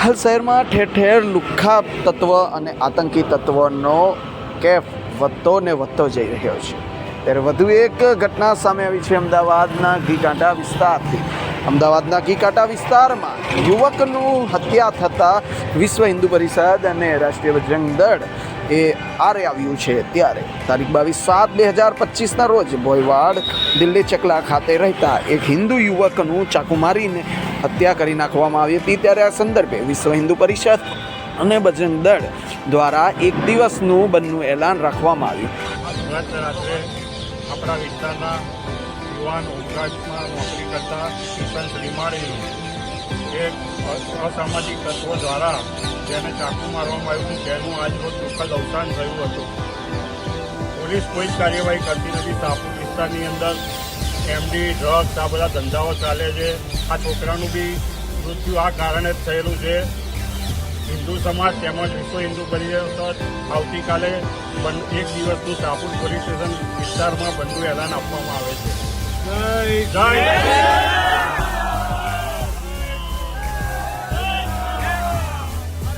હાલ શહેરમાં ઠેર ઠેર લુખ્ખા તત્વ અને આતંકી તત્વનો કેફ વધતો ને વધતો જઈ રહ્યો છે. ત્યારે વધુ એક ઘટના સામે આવી છે અમદાવાદના ઘીકાંટા વિસ્તારથી. અમદાવાદના ગીકાંટા વિસ્તારમાં યુવકનું હત્યા થતાં વિશ્વ હિન્દુ પરિષદ અને રાષ્ટ્રીય બજરંગ દળ એ આરે આવ્યું છે ત્યારે. તારીખ બાવીસ સાત બે હજાર પચીસના રોજ બોયવાડ દિલ્હી ચકલા ખાતે રહેતા એક હિન્દુ યુવકનું ચાકુ મારીને હત્યા કરી નાખવામાં આવી હતી ત્યારે આ સંદર્ભે વિશ્વ હિન્દુ પરિષદ અને બજરંગ દળ દ્વારા એક દિવસનું બંધનું એલાન રાખવામાં આવ્યું. આપણા વિસ્તારના યુવાન ઉત્તરાજમાં નોકરી કરતા કિશન શ્રીમાળી એક અસામાજિક તત્વો દ્વારા જેને ચાકુ મારવામાં આવ્યું તેનું આજ રોજ દુઃખદ અવસાન થયું હતું. પોલીસ કોઈ જ કાર્યવાહી કરતી નથી. સાપુર વિસ્તારની અંદર એમડી ડ્રગ્સ આ બધા ધંધાઓ ચાલે છે. આ છોકરાનું બી મૃત્યુ આ કારણે જ થયેલું છે. હિન્દુ સમાજ તેમજ વિશ્વ હિન્દુ પરિષદ આવતીકાલે એક દિવસનું શાહપુર પોલીસ સ્ટેશન વિસ્તારમાં બંધુ એલાન આપવામાં આવે છે. જય જય